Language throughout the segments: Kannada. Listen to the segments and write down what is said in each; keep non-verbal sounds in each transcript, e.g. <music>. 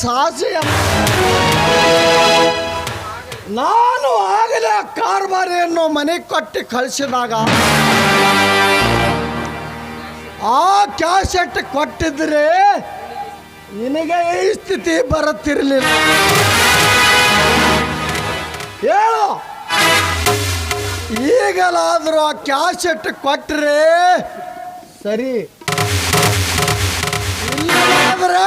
ಸಾಹಸಿಯ ನಾನು ಆಗಲೇ ಕಾರ್ಬಾರಿಯನ್ನು ಮನೆ ಕಟ್ಟಿ ಕಳಿಸಿದಾಗ ಆ ಕ್ಯಾಸೆಟ್ ಕೊಟ್ಟಿದ್ರೆ ನಿನಗೆ ಈ ಸ್ಥಿತಿ ಬರುತ್ತಿರಲಿಲ್ಲ. ಹೇಳು. ಈಗಲಾದರೂ ಆ ಕ್ಯಾಸೆಟ್ ಕೊಟ್ಟರೆ ಸರಿ. ಇಲ್ಲಾದ್ರೆ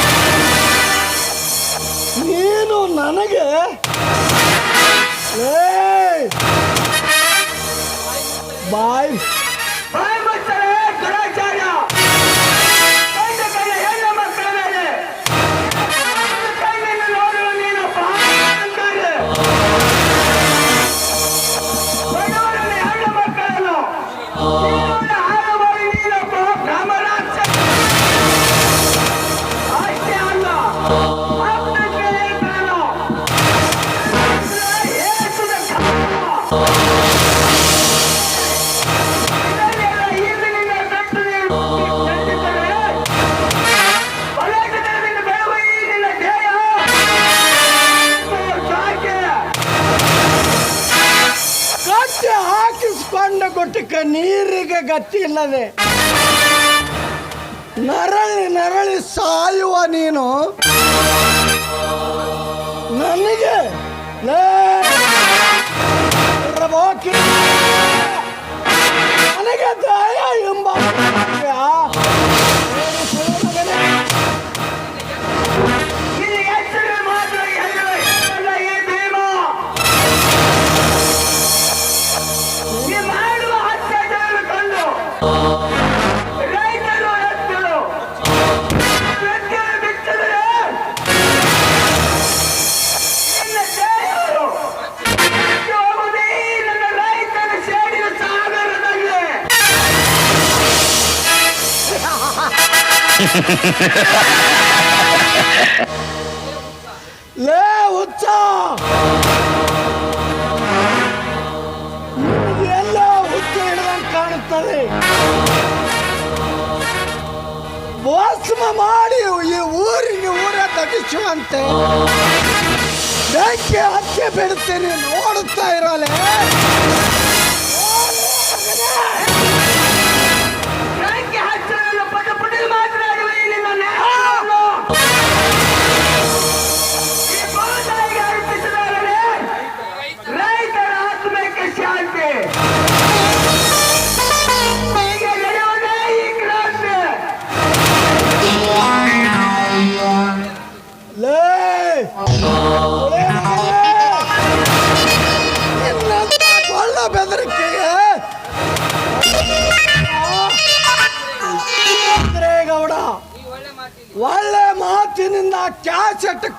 ಏನು ನನಗೆ ಬಂಡ ಕೊಟ್ಟಕ್ಕೆ ನೀರಿಗೆ ಗತಿ ಇಲ್ಲದೆ ನರಳಿ ನರಳಿ ಸಾಯುವ ನೀನು ನನಗೆ ನನಗೆ ದಯ ಎಂಬ லே உச்சா ಎಲ್ಲ ಹುಚ್ಚ ಹಿಡಿದಂಗೆ ಮಾಡಿ ಈ ಊರಿನ ಊರ ತಗಿಸುವಂತೆ ಬೆಂಕಿ ಹಚ್ಚಿ ಬಿಡ್ತೀನಿ ನೋಡುತ್ತಾ ಇರಲೇ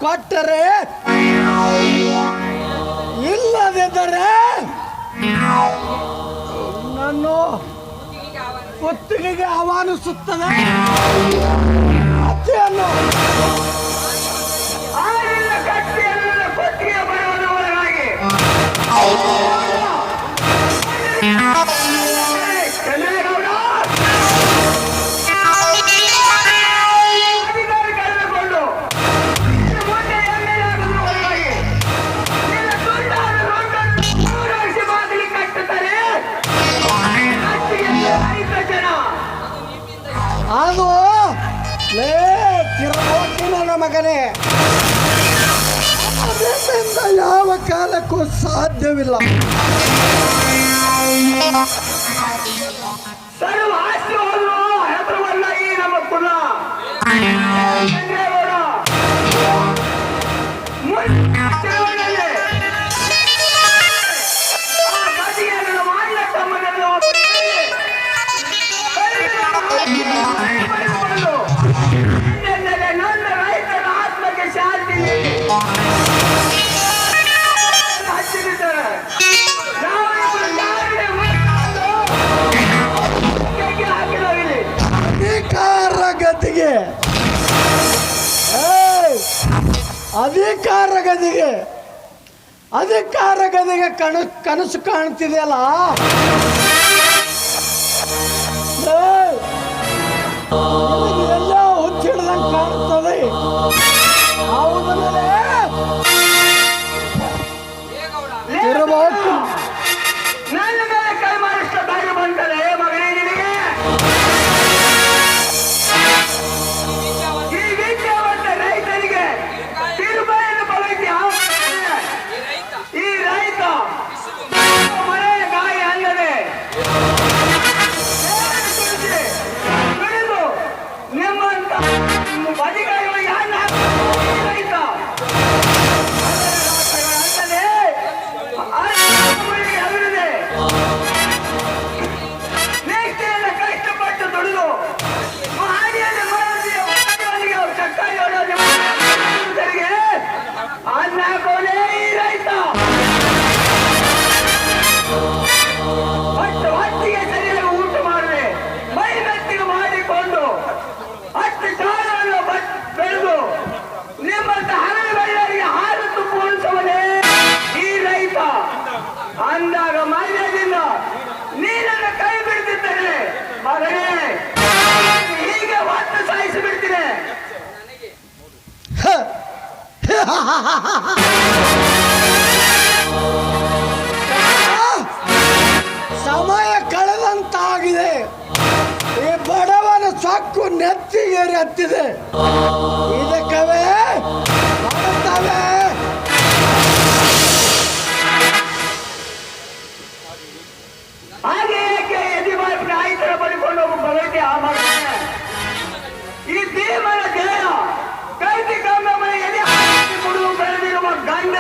ಕೊಟ್ಟರೆ ಇಲ್ಲದಿದ್ದರೆ ನಾನು ಒತ್ತಿಗೆಗೆ ಆಹ್ವಾನಿಸುತ್ತದೆ. ಅತ್ತೆಯನ್ನು ಅಧಿಕಾರ ಗದಿಗೆ ಅಧಿಕಾರ ಗದಿಗೆ ಕಣ ಕನಸು ಕಾಣ್ತಿದೆಯಲ್ಲ? ಎಲ್ಲ ಹುಚ್ಚಿಡ್ದಂಗೆ ಕಾಣ್ತದೆ. ಹೌದಲ್ಲೇ ಇರಬೇಕು ಅಂದಾಗ ಮಾನ್ಯದಿಂದ ನೀನನ್ನು ಕೈ ಬಿಡ್ತಿದ್ದೇನೆ ಮಗನೇ ಹೀಗೆ ಹೊತ್ತು ಸಾಯಿಸಿ ಬಿಡ್ತೀನಿ ಸಮಯ ಕಳೆದಂತಾಗಿದೆ. ಈ ಬಡವನ ಸಾಕು ನೆತ್ತಿಗೆ ಹತ್ತಿದೆ. ಇದಕ್ಕವೇ ಮಾಡುತ್ತವೆ. ಹಾಗೆ ಯಾಕೆ ಯಜಮಾನ ನಾಯಕರ ಬಳಿಕೊಂಡು ಹೋಗಿ ಬರಕ್ಕೆ ಆ ಮಗ ಈ ಭೀಮನ ದೇಹ ಕೈದಿ ಗಂಗಮ್ಮನ ಎದೆ ಹಾಕಿ ಕುಡಿದು ಬೆಳೆದಿರುವ ಗಂಡ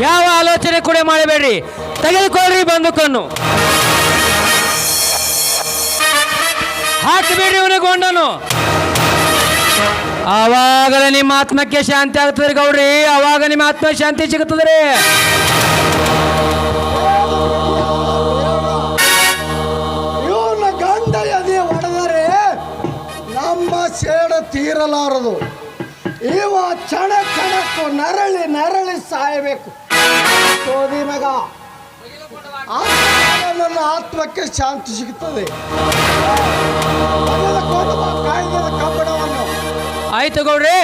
ಯಾವ ಆಲೋಚನೆ ಕೂಡ ಮಾಡಬೇಡ್ರಿ. ತೆಗೆದುಕೊಳ್ಳ್ರಿ ಬಂದೂಕನ್ನು. ಹಾಕಬೇಡ್ರಿ ಇವನ ಗೊಂಡನು. ಆವಾಗಲೇ ನಿಮ್ಮ ಆತ್ಮಕ್ಕೆ ಶಾಂತಿ ಆಗ್ತದೆ ಗೌಡ್ರಿ. ಆವಾಗ ನಿಮ್ಮ ಆತ್ಮ ಶಾಂತಿ ಸಿಗುತ್ತದೆ ರೀ. ಇವನ ನಮ್ಮ ಸೇಡ ತೀರಲಾರದು. ಇವ ಚಣ ಚಣಕ್ಕೂ ನರಳಿ ಸಾಯಬೇಕು ಸೋದಿ ಮಗ. ನನ್ನ ಆತ್ಮಕ್ಕೆ ಶಾಂತಿ ಸಿಗುತ್ತದೆ. ಆಯ್ತು ಗೌಡ್ರಿ.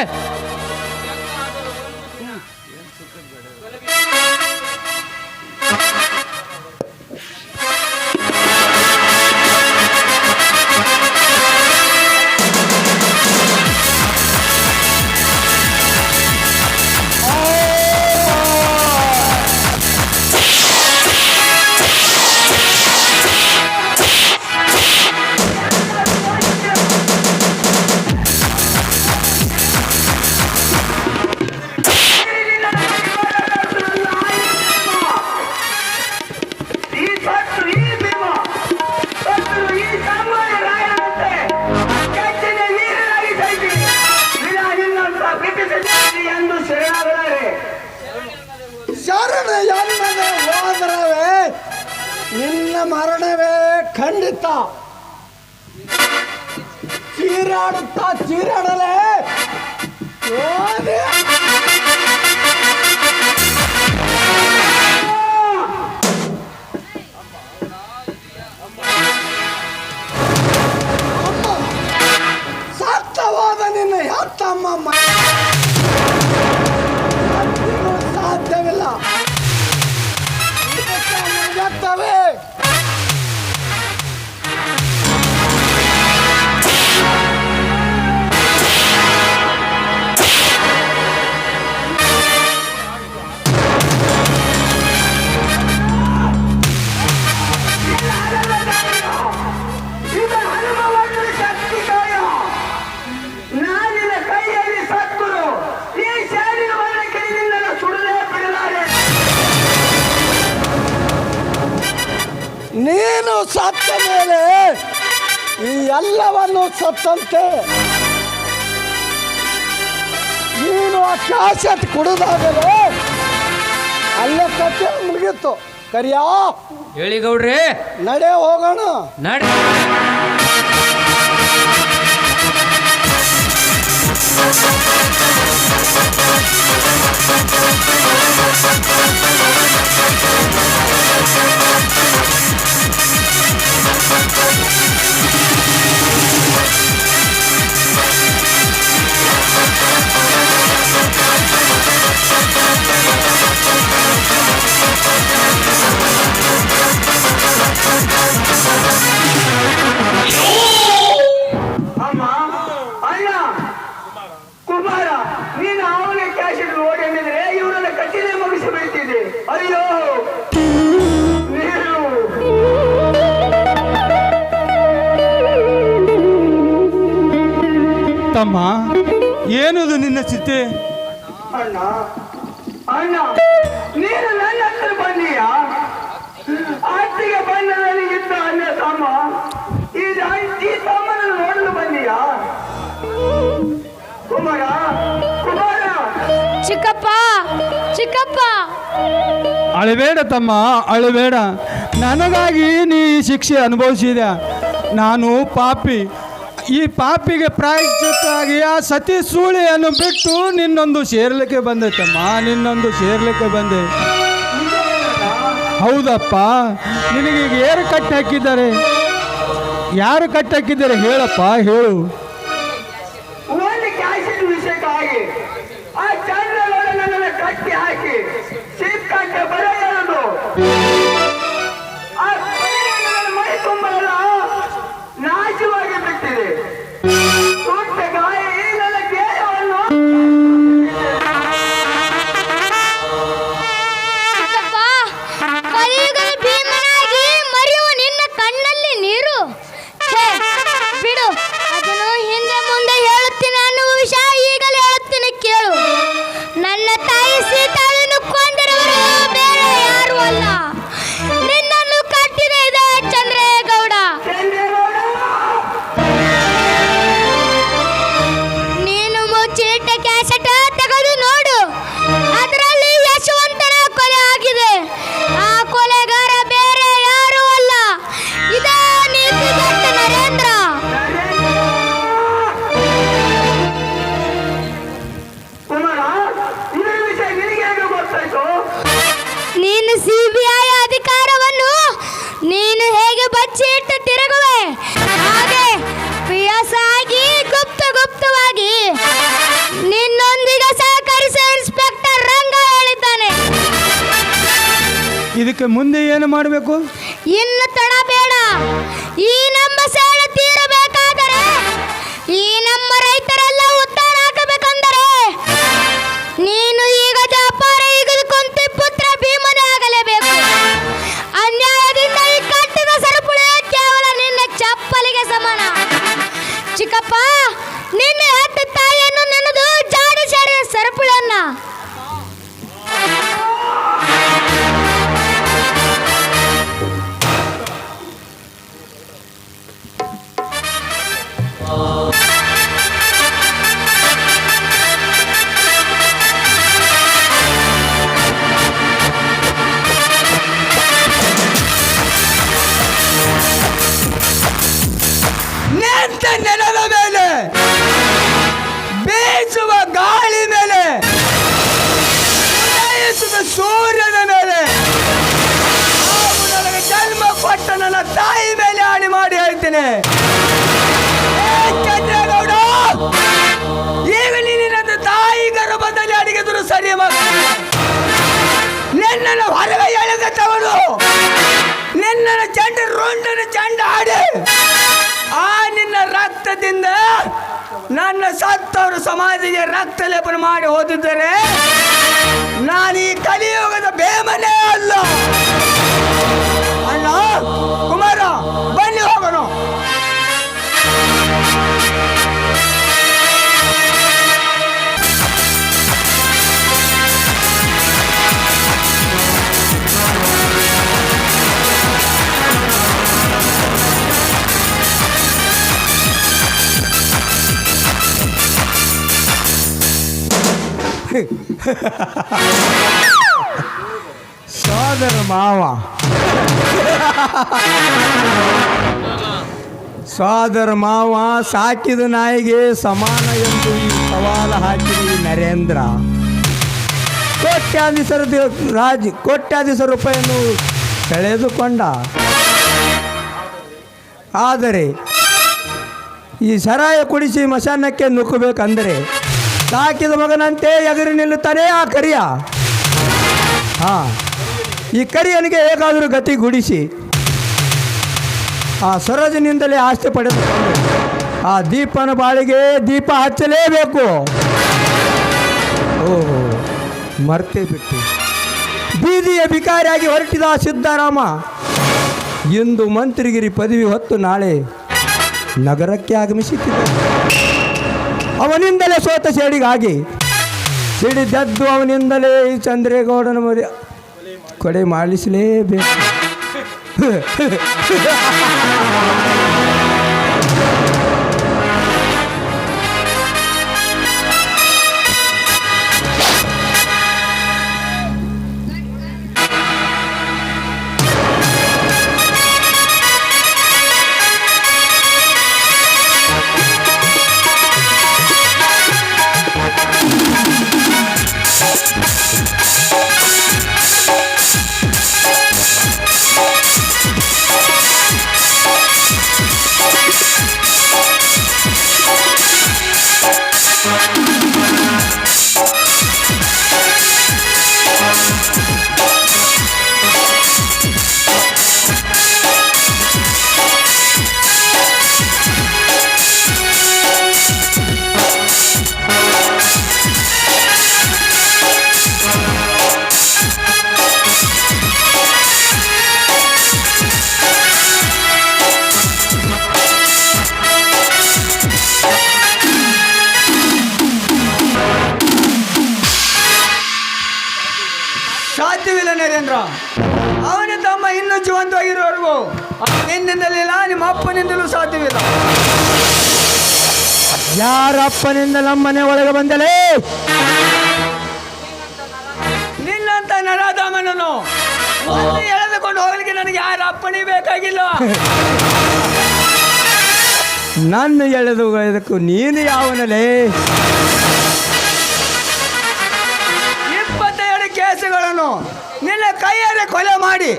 আম্মা ಎಲ್ಲವನ್ನು ಸತ್ತಂತೆ. ನೀನು ಆ ಕ್ಯಾಸೆಟ್ ಕುಡಿದಾಗಲೇ ಅಲ್ಲೇ ಕತ್ತೆ ಮುಳುಗಿತ್ತು ಕರಿಯಾ. ಹೇಳಿ ಗೌಡ್ರಿ. ನಡೆ ಹೋಗೋಣ. ನಡ್ರಿ ಅಮ್ಮ ಅಣ್ಣ ಕುಮಾರ ನೀನು ಅವನೇ ಕ್ಯಾಶೆಟ್ ನೋಡಿ ಅಂದಿದ್ರೆ ಇವರನ್ನ ಕಟ್ಟಿಲೆ ಮುಗಿಸಿ ಬಿಡ್ತಿದ್ದೆ. ಅಯ್ಯೋ ನೀನು. ತಮ್ಮ ಏನದು ನಿನ್ನ ಚಿತ್ತೆ ಅಣ್ಣ ಅಣ್ಣ ನೀನು ನನ್ನ ಹತ್ರ ಬಂದೀಯ? ಬಣ್ಣದಲ್ಲಿ ಇದ್ದ ಅಣ್ಣ ತಮ್ಮ. ಈ ಈ ತಮ್ಮನನ್ನು ನೋಡಲು ಬಂದೀಯ ಕುಮಾರ ಕುಮಾರ! ಚಿಕ್ಕಪ್ಪ ಚಿಕ್ಕಪ್ಪ! ಅಳಬೇಡ ತಮ್ಮ ಅಳಬೇಡ. ನನಗಾಗಿ ನೀ ಈ ಶಿಕ್ಷೆ ಅನುಭವಿಸಿದ. ನಾನು ಪಾಪಿ. ಈ ಪಾಪಿಗೆ ಪ್ರಾಯಶ್ಚಿತ್ತಾಗಿ ಆ ಸತಿ ಸೂಳಿಯನ್ನು ಬಿಟ್ಟು ನಿನ್ನೊಂದು ಸೇರ್ಲಿಕ್ಕೆ ಬಂದೆ ತಮ್ಮ ನಿನ್ನೊಂದು ಸೇರ್ಲಿಕ್ಕೆ ಬಂದೆ. ಹೌದಪ್ಪ. ನಿನಗೆ ಈಗ ಯಾರು ಕಟ್ಟಿ ಹಾಕಿದ್ದಾರೆ ಯಾರು ಕಟ್ಟಿ ಹಾಕಿದ್ದಾರೆ ಹೇಳಪ್ಪ ಹೇಳು. ಇದಕ್ಕೆ ಮುಂದೆ ಏನು ಮಾಡಬೇಕು? ಇನ್ನು ತಡ ಬೇಡ. ಈ ನಮ್ಮ ಸೇಡ ತೀರಬೇಕಾದರೆ, ಈ ನಮ್ಮ ರೈತರೆಲ್ಲ ಉದ್ದಾರ ಹಾಕಬೇಕಂದರೆ, ನೀನು ಈಗ ಜಾಪಾರ ಈಗ ಕುಂತಿ ಪುತ್ರ ಭೀಮನೇ ಆಗಲೇಬೇಕು. ಅನ್ಯಾಯದಿಂದ ಈ ಕಟ್ಟಿದ ಸರಪುಳಿ ಕೇವಲ ನಿನ್ನ ಚಪ್ಪಲಿಗೆ ಸಮಾನ. ಚಿಕ್ಕಪ್ಪ, ನಿನ್ನ ನಿನ್ನನ್ನು ಹೊರಗೆ ಎಳೆದವನು ನಿನ್ನ ಚಂಡ ರುಂಡನ ಚಂಡ ಆಡಿ. ಆ ನಿನ್ನ ರಕ್ತದಿಂದ ನನ್ನ ಸತ್ತವರು ಸಮಾಧಿಗೆ ರಕ್ತ ಲೇಪನ ಮಾಡಿ ಹೋದಿದ್ದರೆ ನಾನು ಈ ಕಲಿಯುಗದ ಬೇಮನೆ ಅಲ್ಲ ಮಾವ. ಸೋದರ ಮಾವ, ಸಾಕಿದ ನಾಯಿಗೆ ಸಮಾನ ಎಂದು ಈ ಸವಾಲು ಹಾಕಿದ ಈ ನರೇಂದ್ರ. ಕೋಟ್ಯಾಧೀಶರ ರಾಜ ಕೋಟ್ಯಾಧೀಶ ರೂಪಾಯಿಯನ್ನು ಸೆಳೆದುಕೊಂಡ. ಆದರೆ, ಈ ಸರಾಯ ಕುಡಿಸಿ ಮಶಾನಕ್ಕೆ ನುಗ್ಗಬೇಕಂದರೆ, ಸಾಕಿದ ಮಗನಂತೆ ಎದುರು ನಿಲ್ಲುತ್ತಾನೆ ಆ ಕರಿಯ. ಹಾಂ. ಈ ಕರಿಯನಿಗೆ ಹೇಗಾದರೂ ಗತಿ ಗುಡಿಸಿ. ಆ ಸರೋಜನಿಂದಲೇ ಆಸ್ತಿ ಪಡೆದು ಆ ದೀಪನ ಬಾಳಿಗೆ ದೀಪ ಹಚ್ಚಲೇಬೇಕು. ಓಹೋ, ಮರ್ತೇ ಬಿಟ್ಟು. ಬೀದಿಯ ಭಿಕಾರಿಯಾಗಿ ಹೊರಟಿದ ಸಿದ್ದರಾಮ, ಇಂದು ಮಂತ್ರಿಗಿರಿ ಪದವಿ ಹೊತ್ತು ನಾಳೆ ನಗರಕ್ಕೆ ಆಗಮಿಸುತ್ತಿದ್ದ ಅವನಿಂದಲೇ ಸೋತ ಸೇಡಿಗಾಗಿ, ಸಿಡಿದದ್ದು ಅವನಿಂದಲೇ ಚಂದ್ರೇಗೌಡನ ಮರಿ ಕೊಡೆ ಮಾಡಿಸಲೇಬೇಕು <laughs> <laughs> ಯಾರಪ್ಪನಿಂದ ನಮ್ಮನೆ ಒಳಗೆ ಬಂದಲೇ? ನಿನ್ನಂತ ನರಾಧಾಮನನು ಎಳೆದುಕೊಂಡು ಹೋಗಲಿಕ್ಕೆ ನನಗೆ ಯಾರ ಅಪ್ಪಣೆ ಬೇಕಾಗಿಲ್ಲ. ನನ್ನ ಎಳೆದು ಎಳೆದಕ್ಕೂ ನೀನು ಯಾವನಲೇ? ಇಪ್ಪತ್ತೆರಡು ಕೇಸುಗಳನ್ನು ನಿನ್ನ ಕೈಯಲ್ಲಿ ಕೊಲೆ ಮಾಡಿ.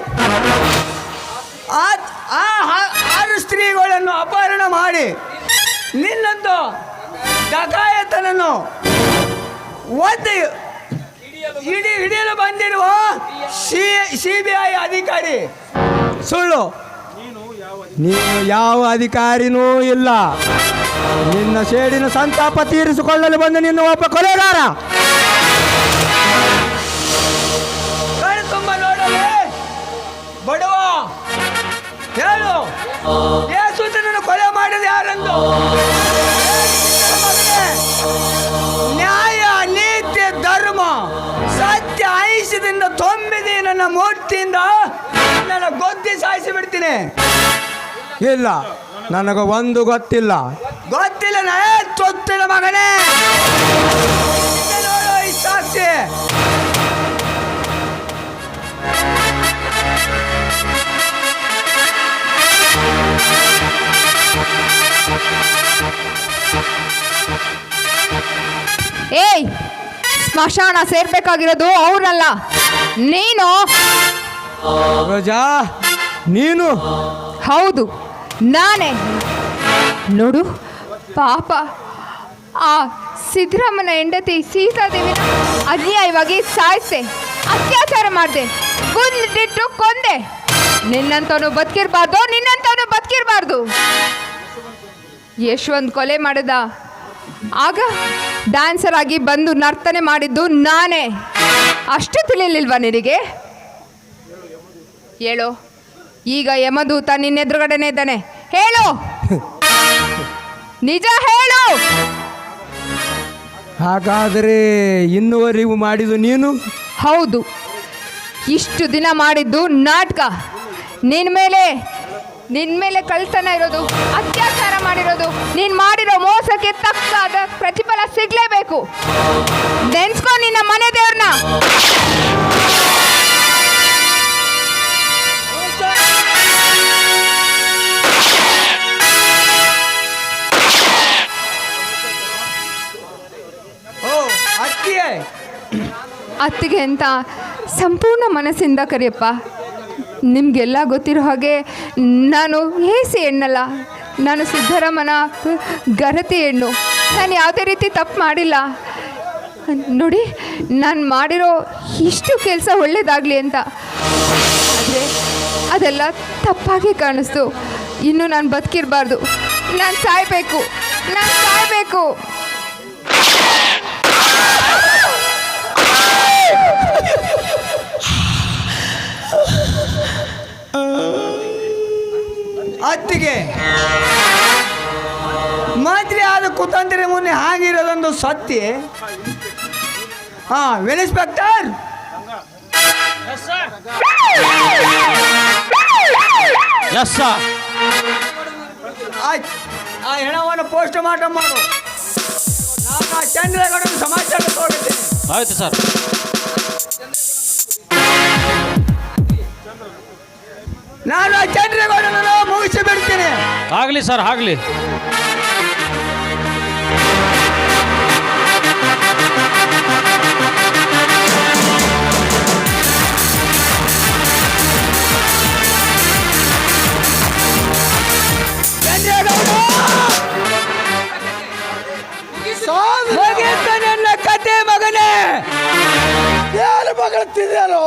ಆ ಸ್ತ್ರೀಗಳನ್ನು ಅಪಹರಣ ಮಾಡಿ. ನಿನ್ನಂದು ಡಕಾಯತನನ್ನು ಒದ್ದು ಹಿಡಿ ಹಿಡಿಯಲು ಬಂದಿರುವ ಸಿ ಸಿ ಬಿ ಐ ಅಧಿಕಾರಿ. ಸುಳ್ಳು. ನೀನು ಯಾವ ಅಧಿಕಾರಿನೂ ಇಲ್ಲ. ನಿನ್ನ ಶೇಡಿನ ಸಂತಾಪ ತೀರಿಸಿಕೊಳ್ಳಲು ಬಂದು ನಿನ್ನ ಒಬ್ಬ ಕೊಲೆಗಾರ. ತುಂಬ ನೋಡಲೇ ಬಡವ. ಹೇಳು. ಮಾಡಿದ ಯಾರೆಂದು? ನ್ಯಾಯ ನೀತಿ ಧರ್ಮ ಸತ್ಯ ಐಸಿದಿಂದ ತೊಂಬಿದಿ ನನ್ನ ಮೂರ್ತಿಯಿಂದ. ನನ್ನ ಗೊತ್ತಿ ಸಾಯಿಸಿ ಬಿಡ್ತೀನಿ. ಇಲ್ಲ ನನಗೆ ಒಂದು ಗೊತ್ತಿಲ್ಲ. ಗೊತ್ತಿಲ್ಲ ನಾ ತೊತ್ತಿಲ್ಲ ಮಗನೇ. ಸಾಕ್ಷಿ. ಏಯ್ ಸ್ಮಶಾನ ಸೇರ್ಬೇಕಾಗಿರೋದು ಅವ್ರಲ್ಲ ನೀನು? ರೋಜಾ ನೀನು? ಹೌದು ನಾನೇ. ನೋಡು ಪಾಪ ಆ ಸಿದ್ದರಾಮನ ಹೆಂಡತಿ ಸೀತಾದೇವಿನ ಅನ್ಯಾಯವಾಗಿ ಸಾಯಿಸೆ ಅತ್ಯಾಚಾರ ಮಾಡಿದೆ ಗುಂಡಿಟ್ಟು ಕೊಂದೆ. ನಿನ್ನಂತವನು ಬದುಕಿರ್ಬಾರ್ದು ನಿನ್ನಂತವನು ಬದುಕಿರ್ಬಾರ್ದು. ಯಶವಂತ್ ಕೊಲೆ ಮಾಡಿದ ಆಗ ಡ್ಯಾನ್ಸರ್ ಆಗಿ ಬಂದು ನರ್ತನೆ ಮಾಡಿದ್ದು ನಾನೇ. ಅಷ್ಟು ತಿಳಿಲಿಲ್ವಾ ನಿನಗೆ? ಹೇಳು. ಈಗ ಯಮದೂತ ನಿನ್ನೆದುರುಗಡೆನೇ ಇದ್ದಾನೆ. ಹೇಳು. ನಿಜ ಹೇಳು. ಹಾಗಾದರೆ ಇನ್ನುವರೆಗೂ ಮಾಡಿದ್ದು ನೀನು? ಹೌದು. ಇಷ್ಟು ದಿನ ಮಾಡಿದ್ದು ನಾಟಕ. ನಿನ್ನ ಮೇಲೆ ನಿನ್ನ ಮೇಲೆ ಕಳ್ತನ ಇರೋದು ಅತ್ಯಾಚಾರ ಮಾಡಿರೋದು. ನೀನ್ ಮಾಡಿರೋ ಮೋಸಕ್ಕೆ ತಕ್ಕಾದ ಪ್ರತಿಫಲ ಸಿಗ್ಲೇಬೇಕು. ನೆನ್ಸ್ಕೊ ನಿನ್ನ ಮನೆ ದೇವ್ರನ್ನ ಅತ್ತಿಗೆ ಅಂತ ಸಂಪೂರ್ಣ ಮನಸ್ಸಿಂದ ಕರಿಯಪ್ಪ. ನಿಮಗೆಲ್ಲ ಗೊತ್ತಿರೋ ಹಾಗೆ ನಾನು ಹೇಸಿ ಸಿ ಎಣ್ಣಲ್ಲ. ನಾನು ಸಿದ್ದರಾಮನ ಗರತಿ ಹೆಣ್ಣು. ನಾನು ಯಾವುದೇ ರೀತಿ ತಪ್ಪು ಮಾಡಿಲ್ಲ. ನೋಡಿ, ನಾನು ಮಾಡಿರೋ ಇಷ್ಟು ಕೆಲಸ ಒಳ್ಳೇದಾಗಲಿ ಅಂತ. ಆದರೆ ಅದೆಲ್ಲ ತಪ್ಪಾಗಿ ಕಾಣಿಸ್ತು. ಇನ್ನು ನಾನು ಬದುಕಿರಬಾರ್ದು. ನಾನು ಸಾಯಬೇಕು. ನಾನು ಸಾಯಬೇಕು. ಅತ್ತಿಗೆ ಮಾತ್ರ ಆದ ಕುತಂತ್ರಿ ಮುನ್ನೆ ಹಾಗಿರೋದೊಂದು ಸತ್ಯ. ಹಾ ಇನ್ಸ್ಪೆಕ್ಟರ್ ಆಯ್ತು. ಆ ಹೆಣವನ್ನು ಪೋಸ್ಟ್ ಮಾರ್ಟಮ್ ಮಾಡು. ನಾನು ಆ ಚಂದ್ರಗೌಡ ಸಮಾಚಾರ ತೋರಿಸ್ತೇನೆ. ಆಯ್ತು ಸರ್ ನಾನು ಆ ಚಂದ್ರಗೌಡನನ್ನು ಮುಗಿಸಿ ಬಿಡ್ತೀನಿ. ಆಗಲಿ ಸರ್ ಆಗಲಿ. ಚಂದ್ರಗೌಡ! ಮುಗೀತು ನನ್ನ ಕತೆ ಮಗನೇ. ಯಾರು ಸುಳ್ಳೆ